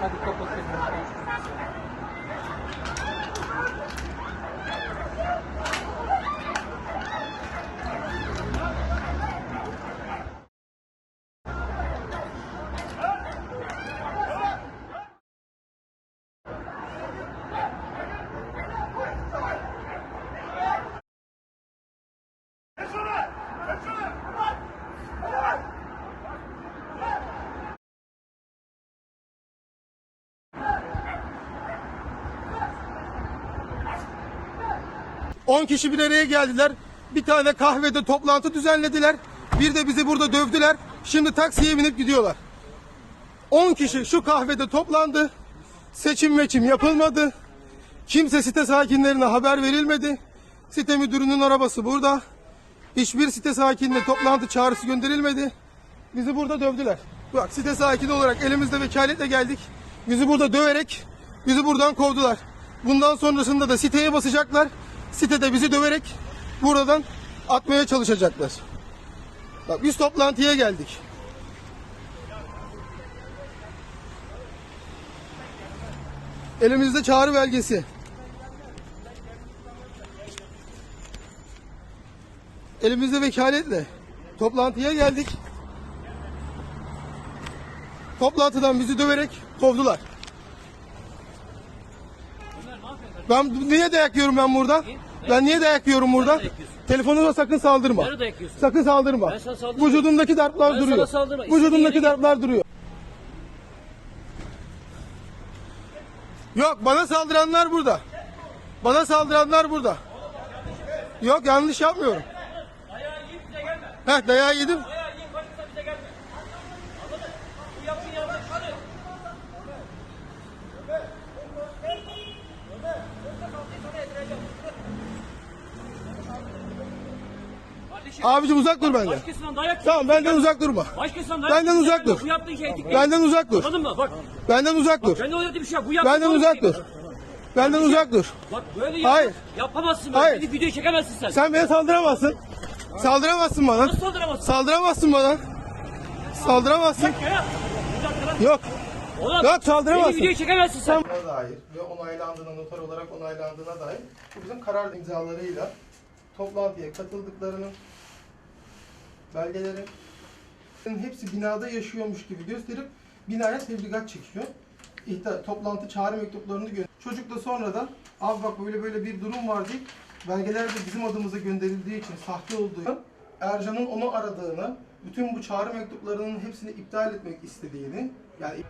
Sabe o que eu posso fazer? 10 kişi bir araya geldiler. Bir tane kahvede toplantı düzenlediler. Bir de bizi burada dövdüler. Şimdi taksiye binip gidiyorlar. 10 kişi şu kahvede toplandı. Seçim meçim yapılmadı. Kimse site sakinlerine haber verilmedi. Site müdürünün arabası burada. Hiçbir site sakinine toplantı çağrısı gönderilmedi. Bizi burada dövdüler. Bak site sakini olarak elimizde vekaletle geldik. Bizi burada döverek bizi buradan kovdular. Bundan sonrasında da siteye basacaklar. Sitede bizi döverek buradan atmaya çalışacaklar. Bak biz toplantıya geldik. Elimizde çağrı belgesi. Elimizde vekaletle toplantıya geldik. Toplantıdan bizi döverek kovdular. Ben niye dayak yiyorum ben burada? Ben niye dayak yiyorum burada? Telefonuma sakın saldırma. Nerede dayak yiyorsun? Sakın saldırma. Ben sana saldırmıyorum. Vücudumdaki darplar Ben duruyor. saldırma. İstediğin Vücudumdaki yere git. darplar duruyor. Yok bana saldıranlar burada. Bana saldıranlar burada. Yok yanlış yapmıyorum. Heh dayağı yedim. Abicim uzak dur benden. Başkasından dayak Tamam benden uzak durma. Başkasından dayak Benden uzak dur. Bu yaptığın şey etik değil. Benden uzak dur. Anladın mı? Bak Benden uzak dur. ben de öyle bir şey yap. Bu yaptığın Benden doğru uzak değil. dur. Benden uzak dur. Bak böyle yap. Hayır. Yapamazsın böyle. Hayır. Beni video çekemezsin sen. Sen beni saldıramazsın. Saldıramazsın bana. Nasıl saldıramazsın? Saldıramazsın bana. Saldıramazsın. Ya, bir dakika lan. Yok. Oğlum, Yok, saldıramazsın. Beni video çekemezsin sen. dair ve onaylandığına, noter olarak onaylandığına dair bu bizim karar imzalarıyla toplantıya katıldıklarının belgeleri hepsi binada yaşıyormuş gibi gösterip binaya tebligat çekiyor. İhta, toplantı çağrı mektuplarını gönderiyor. Çocuk da sonradan abi bak böyle böyle bir durum var deyip belgeler de bizim adımıza gönderildiği için sahte olduğu Ercan'ın onu aradığını, bütün bu çağrı mektuplarının hepsini iptal etmek istediğini yani